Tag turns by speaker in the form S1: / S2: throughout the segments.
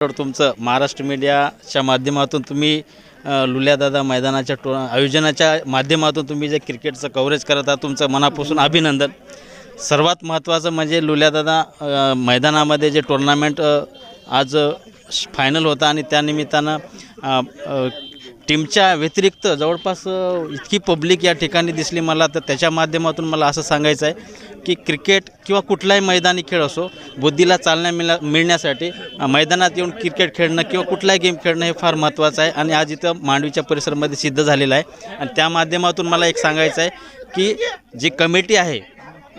S1: तुमचं महाराष्ट्र मीडियाच्या माध्यमातून तुम्ही लुल्यादादा मैदानाच्या टो आयोजनाच्या माध्यमातून तुम्ही जे क्रिकेटचं कव्हरेज करत आहात तुमचं मनापासून अभिनंदन. सर्वात महत्त्वाचं म्हणजे लुल्यादादा मैदानामध्ये जे टुर्नामेंट आज फायनल होता आणि त्यानिमित्तानं टीमच्या व्यतिरिक्त जवळपास इतकी पब्लिक या ठिकाणी दिसली मला. तर त्याच्या माध्यमातून मला असं सांगायचं आहे की क्रिकेट किंवा कुठलाही मैदानी खेळ असो बुद्धीला चालना मिळ मिळण्यासाठी मैदानात येऊन क्रिकेट खेळणं किंवा कुठलाही गेम खेळणं हे फार महत्त्वाचं आहे आणि आज इथं मांडवीच्या परिसरामध्ये सिद्ध झालेलं आहे. आणि त्या माध्यमातून मला एक सांगायचं आहे की जी कमिटी आहे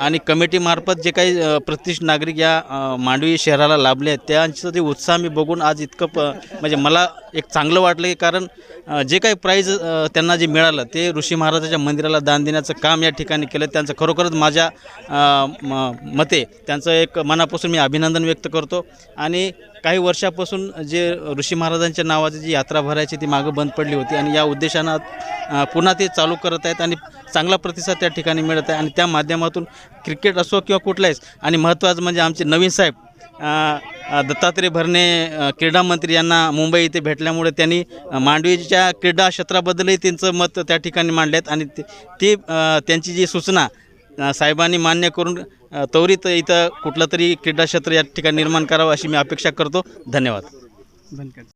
S1: आणि कमिटीमार्फत जे काही प्रतिष्ठ नागरिक या मांडवी शहराला लाभले आहेत त्यांचं ते उत्साह मी बघून आज इतकं प म्हणजे मला एक चांगलं वाटलं की कारण जे काही प्राईज त्यांना जे मिळालं ते ऋषी महाराजाच्या मंदिराला दान देण्याचं काम या ठिकाणी केलं. त्यांचं खरोखरच माझ्या म मते त्यांचं एक मनापासून मी अभिनंदन व्यक्त करतो. आणि काही वर्षापासून जे ऋषी महाराजांच्या नावाची जी यात्रा भरायची ती मागं बंद पडली होती आणि या उद्देशानं पुन्हा ते चालू करत आहेत. आणि चांगला प्रतिसाद त्या ठिकाणी मिळत आहे. आणि त्या माध्यमातून क्रिकेट असो किंवा कुठलाहीच आणि महत्त्वाचं म्हणजे आमचे नवीन साहेब दत्तात्रय भरणे क्रीडा मंत्री यांना मुंबई इथे भेटल्यामुळे त्यांनी मांडवीच्या क्रीडा क्षेत्राबद्दलही त्यांचं मत त्या ठिकाणी मांडले आहेत आणि ते ती त्यांची जी सूचना साहेबांनी मान्य करून त्वरित इथं कुठलं तरी क्रीडा क्षेत्र या ठिकाणी निर्माण करावं अशी मी अपेक्षा करतो. धन्यवाद.
S2: धन्यवाद.